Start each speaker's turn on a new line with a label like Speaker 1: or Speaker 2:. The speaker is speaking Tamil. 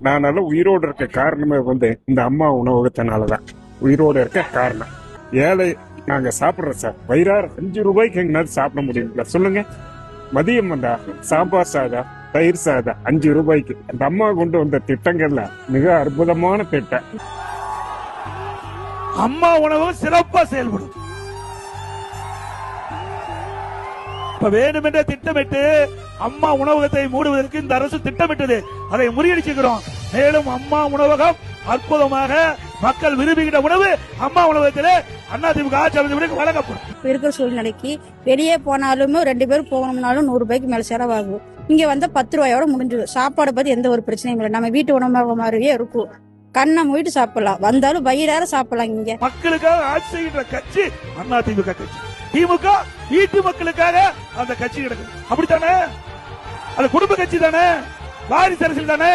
Speaker 1: நான் நல்லா உயிரோடு இருக்க காரணமே வந்து இந்த அம்மா உணவகத்தினால தான் உயிரோடு இருக்க காரணம். ஏழை நாங்க சாப்பிடுறோம் சார். வயிறாறு அஞ்சு ரூபாய்க்கு எங்கனாலும் சாப்பிட முடியுங்களா? சொல்லுங்க. மதியம் வந்தா சாம்பார் சாதம் தயிர் சாதம் அஞ்சு ரூபாய்க்கு. அந்த அம்மா கொண்டு வந்த திட்டங்கள்ல மிக அற்புதமான திட்டம்.
Speaker 2: அம்மா உணவு சிறப்பா செயல்படும். இப்ப வேண்டுமென்றே திட்டமிட்டு அம்மா உணவகத்தை மூடுவதற்கு இந்த அரசு திட்டமிட்டது. அதை முறியடிச்சுக்கிறோம். மேலும் அம்மா உணவகம் அற்புதமாக மக்கள் விரும்புகிற உணவு அம்மா உணவகத்தில் அதிமுக ஆட்சி வழங்கப்படும்.
Speaker 3: இப்ப இருக்கிற சூழ்நிலைக்கு வெளியே போனாலும் ரெண்டு பேரும் போகணும்னாலும் நூறு ரூபாய்க்கு மேல செலவாகும். இங்க வந்து பத்து ரூபாயோட முடிஞ்சிடும். சாப்பாடை பத்தி எந்த ஒரு பிரச்சனையும் இல்லை. நம்ம வீட்டு உணவு மாதிரியே இருக்கும். கண்ணை மூடிட்டு சாப்பிடலாம். வந்தாலும் வயிறார சாப்பிடலாம் இங்க.
Speaker 2: மக்களுக்காக ஆட்சி செய்கிற கட்சி அதிமுக கட்சி. திமுக வீட்டு மக்களுக்காக அந்த கட்சி கிடக்குது அப்படித்தானே? அது குடும்ப கட்சி தானே? வாரிசு அரசியல் தானே?